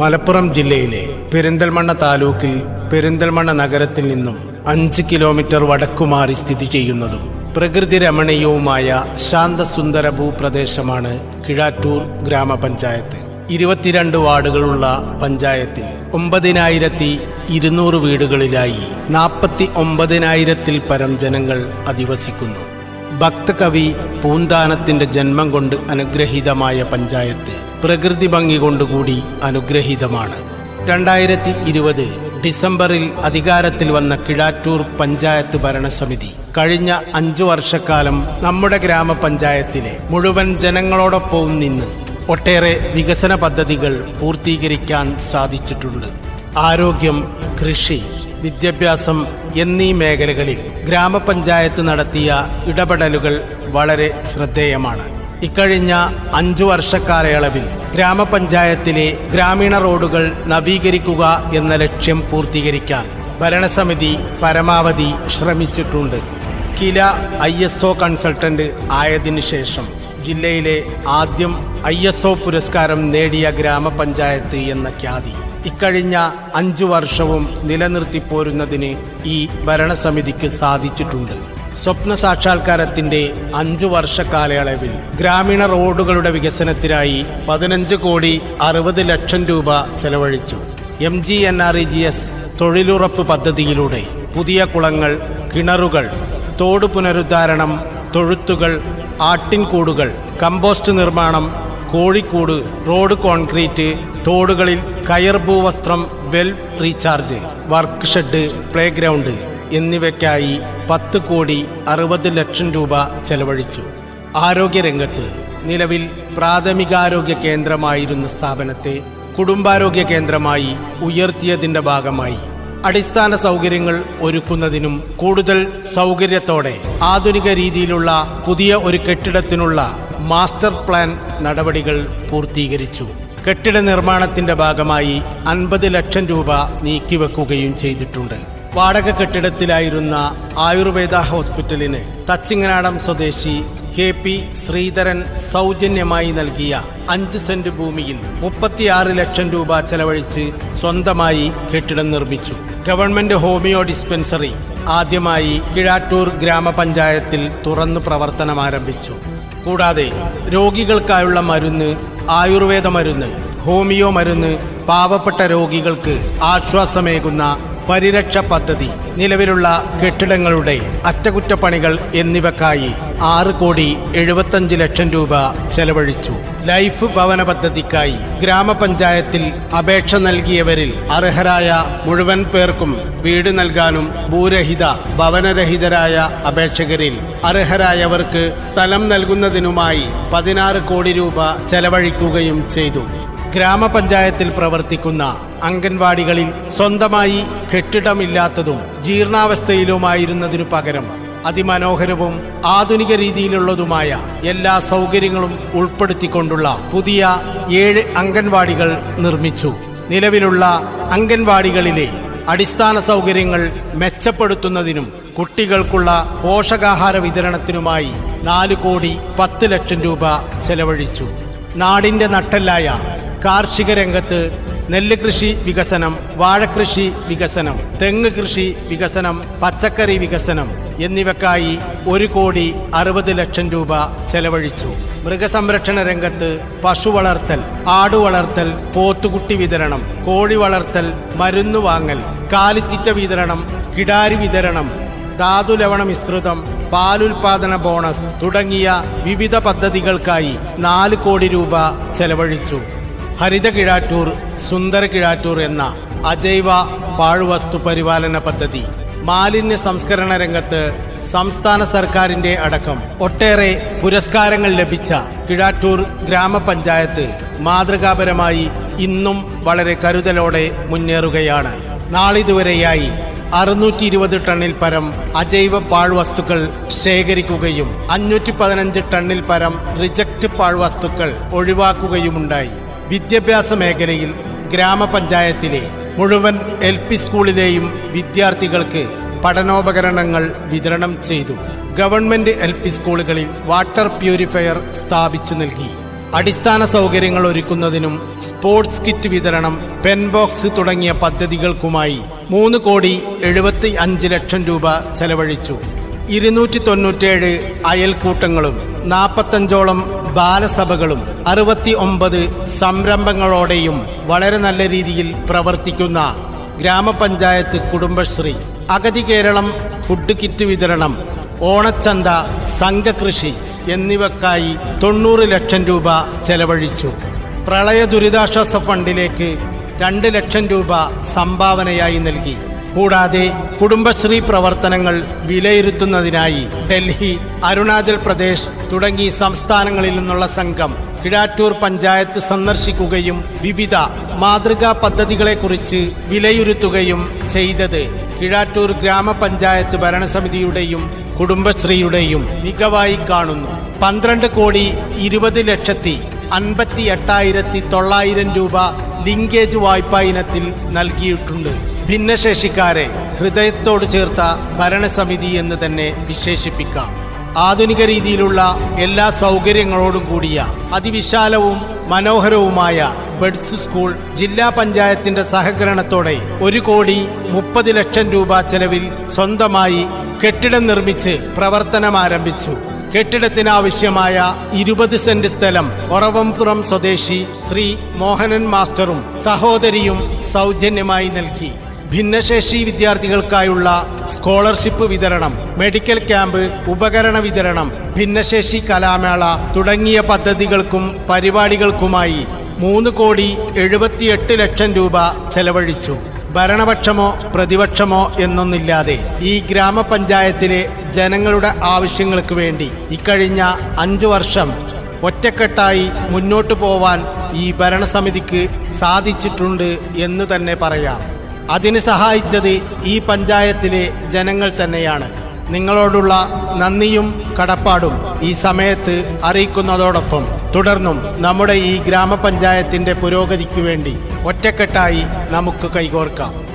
മലപ്പുറം ജില്ലയിലെ പെരിന്തൽമണ്ണ താലൂക്കിൽ പെരിന്തൽമണ്ണ നഗരത്തിൽ നിന്നും അഞ്ച് കിലോമീറ്റർ വടക്കുമാറി സ്ഥിതി ചെയ്യുന്നതും പ്രകൃതി രമണീയവുമായ ശാന്തസുന്ദര ഭൂപ്രദേശമാണ് കിഴാറ്റൂർ ഗ്രാമപഞ്ചായത്ത്. ഇരുപത്തിരണ്ട് വാർഡുകളുള്ള പഞ്ചായത്തിൽ ഒമ്പതിനായിരത്തി ഇരുന്നൂറ് വീടുകളിലായി നാൽപ്പത്തി ഒമ്പതിനായിരത്തിൽ പരം ജനങ്ങൾ അധിവസിക്കുന്നു. ഭക്തകവി പൂന്താനത്തിന്റെ ജന്മം കൊണ്ട് അനുഗ്രഹീതമായ പഞ്ചായത്ത് പ്രകൃതി ഭംഗി കൊണ്ടുകൂടി അനുഗ്രഹീതമാണ്. രണ്ടായിരത്തി ഇരുപത് ഡിസംബറിൽ അധികാരത്തിൽ വന്ന കിഴാറ്റൂർ പഞ്ചായത്ത് ഭരണസമിതി കഴിഞ്ഞ അഞ്ചു വർഷക്കാലം നമ്മുടെ ഗ്രാമപഞ്ചായത്തിലെ മുഴുവൻ ജനങ്ങളോടൊപ്പവും നിന്ന് ഒട്ടേറെ വികസന പദ്ധതികൾ പൂർത്തീകരിക്കാൻ സാധിച്ചിട്ടുണ്ട്. ആരോഗ്യം കൃഷി വിദ്യാഭ്യാസം എന്നീ മേഖലകളിൽ ഗ്രാമപഞ്ചായത്ത് നടത്തിയ ഇടപെടലുകൾ വളരെ ശ്രദ്ധേയമാണ്. ഇക്കഴിഞ്ഞ അഞ്ചു വർഷക്കാലയളവിൽ ഗ്രാമപഞ്ചായത്തിലെ ഗ്രാമീണ റോഡുകൾ നവീകരിക്കുക എന്ന ലക്ഷ്യം പൂർത്തീകരിക്കാൻ ഭരണസമിതി പരമാവധി ശ്രമിച്ചിട്ടുണ്ട്. Kila I S O consultant ആയതിനു ശേഷം ജില്ലയിലെ ആദ്യം ഐ എസ് ഒ പുരസ്കാരം നേടിയ ഗ്രാമപഞ്ചായത്ത് എന്ന ഖ്യാതി. ഇക്കഴിഞ്ഞ അഞ്ചു വർഷവും നിലനിർത്തിപ്പോരുന്നതിന് ഈ ഭരണസമിതിക്ക് സാധിച്ചിട്ടുണ്ട്. സ്വപ്ന സാക്ഷാത്കാരത്തിന്റെ അഞ്ചു വർഷ കാലയളവിൽ ഗ്രാമീണ റോഡുകളുടെ വികസനത്തിനായി പതിനഞ്ച് കോടി അറുപത് ലക്ഷം രൂപ ചെലവഴിച്ചു. M G N R E G S തൊഴിലുറപ്പ് പദ്ധതിയിലൂടെ പുതിയ കുളങ്ങൾ കിണറുകൾ തോട് പുനരുദ്ധാരണം തൊഴുത്തുകൾ ആട്ടിൻകൂടുകൾ കമ്പോസ്റ്റ് നിർമ്മാണം കോഴിക്കൂട് റോഡ് കോൺക്രീറ്റ് തോടുകളിൽ കയർ ഭൂവസ്ത്രം well recharge work shed play ground എന്നിവയ്ക്കായി പത്ത് കോടി അറുപത് ലക്ഷം രൂപ ചെലവഴിച്ചു. ആരോഗ്യരംഗത്ത് നിലവിൽ പ്രാഥമികാരോഗ്യ കേന്ദ്രമായിരുന്ന സ്ഥാപനത്തെ കുടുംബാരോഗ്യ കേന്ദ്രമായി ഉയർത്തിയതിന്റെ ഭാഗമായി. അടിസ്ഥാന സൗകര്യങ്ങൾ ഒരുക്കുന്നതിനും കൂടുതൽ സൗകര്യത്തോടെ ആധുനിക രീതിയിലുള്ള പുതിയ ഒരു കെട്ടിടത്തിനുള്ള മാസ്റ്റർ പ്ലാൻ നടപടികൾ പൂർത്തീകരിച്ചു. കെട്ടിട നിർമ്മാണത്തിന്റെ ഭാഗമായി അൻപത് ലക്ഷം രൂപ നീക്കിവെക്കുകയും ചെയ്തിട്ടുണ്ട്. വാടക കെട്ടിടത്തിലായിരുന്ന ആയുർവേദ ഹോസ്പിറ്റലിന് തച്ചിങ്ങനാടം സ്വദേശി കെ പി ശ്രീധരൻ സൗജന്യമായി നൽകിയ അഞ്ച് സെന്റ് ഭൂമിയിൽ മുപ്പത്തിയാറ് ലക്ഷം രൂപ ചെലവഴിച്ച് സ്വന്തമായി കെട്ടിടം നിർമ്മിച്ചു. ഗവൺമെന്റ് ഹോമിയോ ഡിസ്പെൻസറി ആദ്യമായി കിഴാറ്റൂർ ഗ്രാമപഞ്ചായത്തിൽ തുറന്നു പ്രവർത്തനം ആരംഭിച്ചു. കൂടാതെ രോഗികൾക്കായുള്ള മരുന്ന് ആയുർവേദ മരുന്ന് ഹോമിയോ മരുന്ന് പാവപ്പെട്ട രോഗികൾക്ക് ആശ്വാസമേകുന്ന പരിരക്ഷ പദ്ധതി നിലവിലുള്ള കെട്ടിടങ്ങളുടെ അറ്റകുറ്റപ്പണികൾ എന്നിവക്കായി ആറ് കോടി എഴുപത്തഞ്ച് ലക്ഷം രൂപ ചെലവഴിച്ചു. ലൈഫ് ഭവന പദ്ധതിക്കായി ഗ്രാമപഞ്ചായത്തിൽ അപേക്ഷ നൽകിയവരിൽ അർഹരായ മുഴുവൻ പേർക്കും വീട് നൽകാനും ഭൂരഹിത ഭവനരഹിതരായ അപേക്ഷകരിൽ അർഹരായവർക്ക് സ്ഥലം നൽകുന്നതിനുമായി പതിനാറ് കോടി രൂപ ചെലവഴിക്കുകയും ചെയ്തു. ഗ്രാമപഞ്ചായത്തിൽ പ്രവർത്തിക്കുന്ന അംഗൻവാടികളിൽ സ്വന്തമായി കെട്ടിടമില്ലാത്തതും ജീർണാവസ്ഥയിലുമായിരുന്നതിനു പകരം അതിമനോഹരവും ആധുനിക രീതിയിലുള്ളതുമായ എല്ലാ സൗകര്യങ്ങളും ഉൾപ്പെടുത്തിക്കൊണ്ടുള്ള പുതിയ ഏഴ് അംഗൻവാടികൾ നിർമ്മിച്ചു. നിലവിലുള്ള അംഗൻവാടികളിലെ അടിസ്ഥാന സൗകര്യങ്ങൾ മെച്ചപ്പെടുത്തുന്നതിനും കുട്ടികൾക്കുള്ള പോഷകാഹാര വിതരണത്തിനുമായി നാല് കോടി പത്ത് ലക്ഷം രൂപ ചെലവഴിച്ചു. നാടിന്റെ നട്ടെല്ലായ കാർഷിക രംഗത്ത് നെല്ല് കൃഷി വികസനം വാഴക്കൃഷി വികസനം തെങ്ങ് കൃഷി വികസനം പച്ചക്കറി വികസനം എന്നിവക്കായി ഒരു കോടി അറുപത് ലക്ഷം രൂപ ചെലവഴിച്ചു. മൃഗസംരക്ഷണ രംഗത്ത് പശു വളർത്തൽ ആടു വളർത്തൽ പോത്തുകുട്ടി വിതരണം കോഴി വളർത്തൽ മരുന്ന് വാങ്ങൽ കാലിത്തീറ്റ വിതരണം കിടാരി വിതരണം ധാതുലവണ മിശ്രിതം പാലുൽപാദന ബോണസ് തുടങ്ങിയ വിവിധ പദ്ധതികൾക്കായി നാല് കോടി രൂപ ചെലവഴിച്ചു. ഹരിത കിഴാറ്റൂർ സുന്ദര കിഴാറ്റൂർ എന്ന അജൈവ പാഴ്വസ്തു പരിപാലന പദ്ധതി മാലിന്യ സംസ്കരണ രംഗത്ത് സംസ്ഥാന സർക്കാരിന്റെ അടക്കം ഒട്ടേറെ പുരസ്കാരങ്ങൾ ലഭിച്ച കിഴാറ്റൂർ ഗ്രാമപഞ്ചായത്ത് മാതൃകാപരമായി ഇന്നും വളരെ കരുതലോടെ മുന്നേറുകയാണ്. നാളിതുവരെയായി അറുന്നൂറ്റി ഇരുപത് ടണ്ണിൽ പരം അജൈവ പാഴ്വസ്തുക്കൾ ശേഖരിക്കുകയും അഞ്ഞൂറ്റി പതിനഞ്ച് ടണ്ണിൽ പരം റിജക്റ്റ് പാഴ്വസ്തുക്കൾ ഒഴിവാക്കുകയുമുണ്ടായി. വിദ്യാഭ്യാസ മേഖലയിൽ ഗ്രാമപഞ്ചായത്തിലെ മുഴുവൻ എൽ പി സ്കൂളിലെയും വിദ്യാർത്ഥികൾക്ക് പഠനോപകരണങ്ങൾ വിതരണം ചെയ്തു. ഗവൺമെന്റ് എൽ പി സ്കൂളുകളിൽ വാട്ടർ പ്യൂരിഫയർ സ്ഥാപിച്ചു നൽകി. അടിസ്ഥാന സൗകര്യങ്ങൾ ഒരുക്കുന്നതിനും സ്പോർട്സ് കിറ്റ് വിതരണം പെൻ ബോക്സ് തുടങ്ങിയ പദ്ധതികൾക്കുമായി മൂന്ന് കോടി എഴുപത്തി അഞ്ച് ലക്ഷം രൂപ ചെലവഴിച്ചു. ഇരുന്നൂറ്റി തൊണ്ണൂറ്റേഴ് അയൽക്കൂട്ടങ്ങളും നാൽപ്പത്തഞ്ചോളം ബാലസഭകളും അറുപത്തി ഒമ്പത് സംരംഭങ്ങളോടെയും വളരെ നല്ല രീതിയിൽ പ്രവർത്തിക്കുന്ന ഗ്രാമപഞ്ചായത്ത് കുടുംബശ്രീ അഗതി കേരളം ഫുഡ് കിറ്റ് വിതരണം ഓണച്ചന്ത സംഘകൃഷി എന്നിവക്കായി തൊണ്ണൂറ് ലക്ഷം രൂപ ചെലവഴിച്ചു. പ്രളയ ദുരിതാശ്വാസ ഫണ്ടിലേക്ക് രണ്ട് ലക്ഷം രൂപ സംഭാവനയായി നൽകി. കൂടാതെ കുടുംബശ്രീ പ്രവർത്തനങ്ങൾ വിലയിരുത്തുന്നതിനായി ഡൽഹി അരുണാചൽ പ്രദേശ് തുടങ്ങി സംസ്ഥാനങ്ങളിൽ നിന്നുള്ള സംഘം കിടാറ്റൂർ പഞ്ചായത്ത് സന്ദർശിക്കുകയും വിവിധ മാതൃകാ പദ്ധതികളെക്കുറിച്ച് വിലയിരുത്തുകയും ചെയ്തത്. കിഴാറ്റൂർ ഗ്രാമപഞ്ചായത്ത് ഭരണസമിതിയുടെയും കുടുംബശ്രീയുടെയും മികവായി കാണുന്നു. പന്ത്രണ്ട് കോടി ഇരുപത് ലക്ഷത്തി അൻപത്തി എട്ടായിരത്തി തൊള്ളായിരം രൂപ ലിങ്കേജ് വായ്പാ ഇനത്തിൽ നൽകിയിട്ടുണ്ട്. ഭിന്നശേഷിക്കാരെ ഹൃദയത്തോട് ചേർത്ത ഭരണസമിതി എന്ന് തന്നെ വിശേഷിപ്പിക്കാം. ആധുനിക രീതിയിലുള്ള എല്ലാ സൗകര്യങ്ങളോടും കൂടിയ അതിവിശാലവും മനോഹരവുമായ ബഡ്സ് സ്കൂൾ ജില്ലാ പഞ്ചായത്തിന്റെ സഹകരണത്തോടെ ഒരു കോടി മുപ്പത് ലക്ഷം രൂപ ചെലവിൽ സ്വന്തമായി കെട്ടിടം നിർമ്മിച്ച് പ്രവർത്തനം ആരംഭിച്ചു. കെട്ടിടത്തിനാവശ്യമായ ഇരുപത് സെന്റ് സ്ഥലം ഒറവംപുറം സ്വദേശി ശ്രീ മോഹനൻ മാസ്റ്ററും സഹോദരിയും സൗജന്യമായി നൽകി. ഭിന്നശേഷി വിദ്യാർത്ഥികൾക്കായുള്ള സ്കോളർഷിപ്പ് വിതരണം മെഡിക്കൽ ക്യാമ്പ് ഉപകരണ വിതരണം ഭിന്നശേഷി കലാമേള തുടങ്ങിയ പദ്ധതികൾക്കും പരിപാടികൾക്കുമായി മൂന്ന് കോടി എഴുപത്തിയെട്ട് ലക്ഷം രൂപ ചെലവഴിച്ചു. ഭരണപക്ഷമോ പ്രതിപക്ഷമോ എന്നൊന്നില്ലാതെ ഈ ഗ്രാമപഞ്ചായത്തിലെ ജനങ്ങളുടെ ആവശ്യങ്ങൾക്ക് വേണ്ടി ഇക്കഴിഞ്ഞ അഞ്ചു വർഷം ഒറ്റക്കെട്ടായി മുന്നോട്ടു പോവാൻ ഈ ഭരണസമിതിക്ക് സാധിച്ചിട്ടുണ്ട് എന്ന് തന്നെ പറയാം. അതിന് സഹായിച്ചത് ഈ പഞ്ചായത്തിലെ ജനങ്ങൾ തന്നെയാണ്. നിങ്ങളോടുള്ള നന്ദിയും കടപ്പാടും ഈ സമയത്ത് അറിയിക്കുന്നതോടൊപ്പം തുടർന്നും നമ്മുടെ ഈ ഗ്രാമപഞ്ചായത്തിന്റെ പുരോഗതിക്ക് വേണ്ടി ഒറ്റക്കെട്ടായി നമുക്ക് കൈകോർക്കാം.